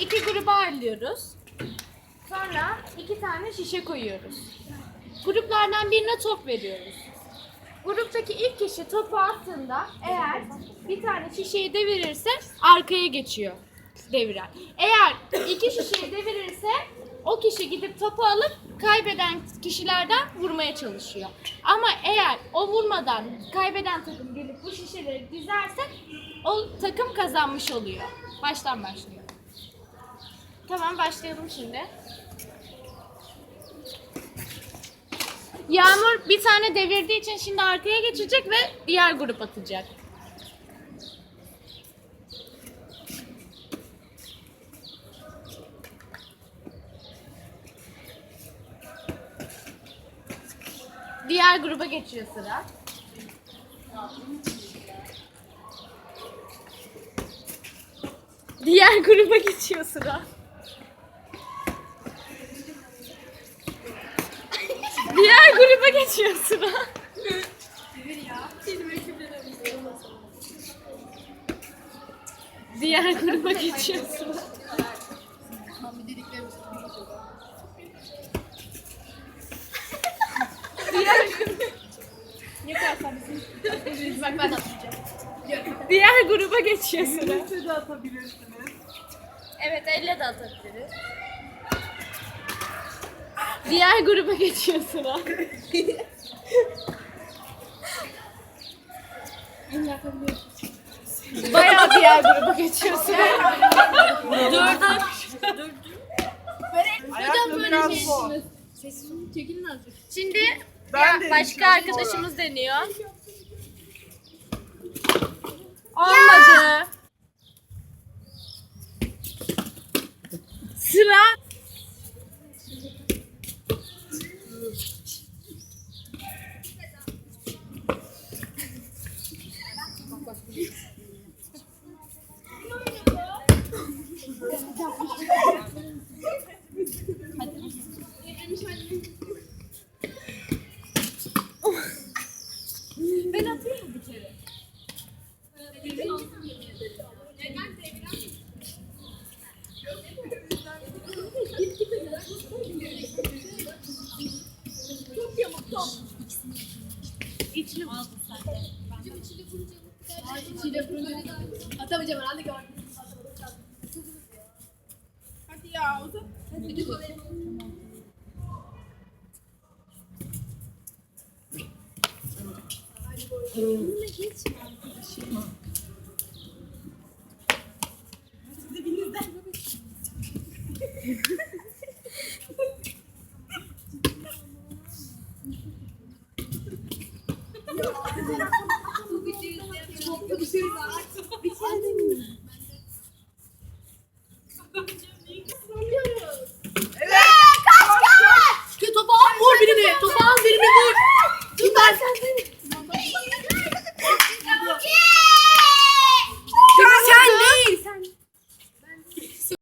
iki gruba ayrılıyoruz. Sonra iki tane şişe koyuyoruz. Gruplardan birine top veriyoruz. Gruptaki ilk kişi topu attığında eğer bir tane şişeyi devirirse arkaya geçiyor deviren. Eğer iki şişeyi devirirse o kişi gidip topu alıp kaybeden kişilerden vurmaya çalışıyor. Ama eğer o vurmadan kaybeden takım gelip bu şişeleri dizerse o takım kazanmış oluyor. Baştan başlıyor. Tamam başlayalım şimdi. Yağmur bir tane devirdiği için şimdi arkaya geçecek ve diğer grup atacak. Diğer gruba geçiyor sıra. Diğer gruba geçiyor sıra. Diğer gruba geçiyor sıra. Diğer gruba geçiyor sıra. Diğer gruba geçiyor sıra. Siz de atabilirsiniz. Evet elle de atabiliriz. Diğer gruba geçiyor sıra. Bayağı diğer gruba geçiyor sıra. dur dur. Ayakla biraz zor. Şimdi Ben ya, de başka deneyeceğim arkadaşımız deniyor. Olmadı. Sıra İçli vurdu sen. Bizim içli vurunca Ay içiyle vurunca. Atamayacağım herhalde gördüm. Hadi ya uzat. Hadi dur. Bununla geçme arkadaşım. Siz de. Tubig din. Tubig din.